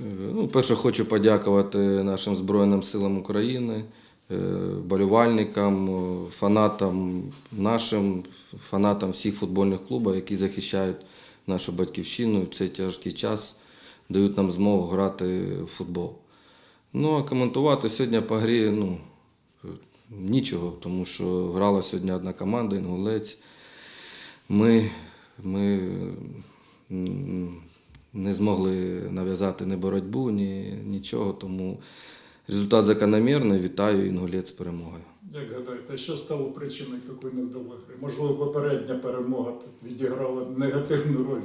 Е, Ну, перше, хочу подякувати нашим Збройним силам України, е, болівальникам, е, фанатам нашим, фанатам всіх футбольних клубів, які захищають нашу батьківщину в цей тяжкий час, дають нам змогу грати в футбол. Ну, а коментувати сьогодні по грі ну, нічого, тому що грала сьогодні одна команда, інгулець. Ми, ми не змогли нав'язати ні боротьбу, ні нічого, тому результат закономірний. Вітаю інгулець з перемогою. Як гадаєте, що стало причиною такої невдалої гри? Можливо, попередня перемога відіграла негативну роль.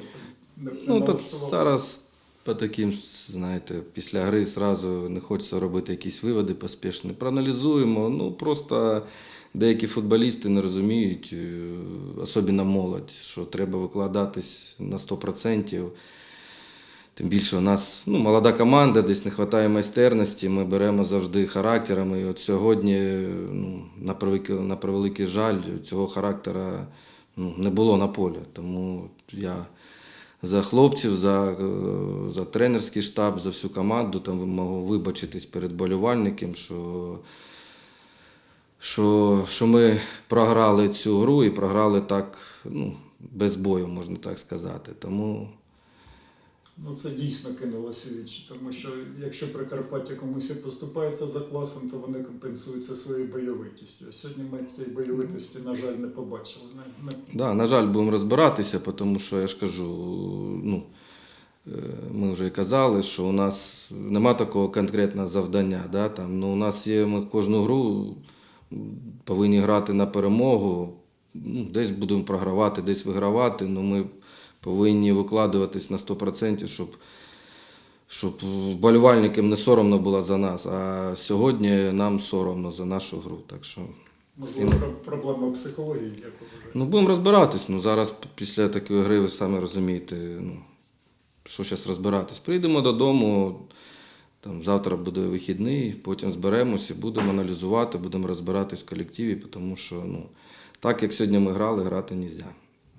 Не, Ну, то зараз по таким, знаєте, після гри зразу не хочеться робити якісь виводи поспішні. Проаналізуємо. Ну, просто деякі футболісти не розуміють, е, особливо молодь, що треба викладатись на 100%. Тим більше у нас ну, молода команда, десь не вистачає майстерності. Ми беремо завжди характерами. І от сьогодні, ну, на, превеликий, на превеликий жаль, цього характера ну, не було на полі. Тому я за хлопців, за, за тренерський штаб, за всю команду там можу вибачитись перед болівальником, що, що, що ми програли цю гру і програли так, ну, без бою, можна так сказати. Тому Ну, це дійсно кинулося вічі, тому що якщо Прикарпаття комусь і поступається за класом, то вони компенсуються своєю бойовитістю. А сьогодні ми цієї бойовитості, на жаль, не побачили. Не, не Да, на жаль, будемо розбиратися, тому що я ж кажу, ну, е, ми вже і казали, що у нас нема такого конкретного завдання. Да, там, ну, у нас є, ми кожну гру повинні грати на перемогу. Ну, десь будемо програвати, десь вигравати, але ми повинні викладуватись на 100%, щоб, щоб болівальникам не соромно було за нас. А сьогодні нам соромно за нашу гру. Так що можливо проблема психології, як ви? Ну, будемо розбиратись. Ну, зараз після такої гри ви самі розумієте, ну, що зараз розбиратись. Прийдемо додому, там, завтра буде вихідний, потім зберемося, будемо аналізувати, будемо розбиратись в колективі, тому що ну, так як сьогодні ми грали, грати не можна.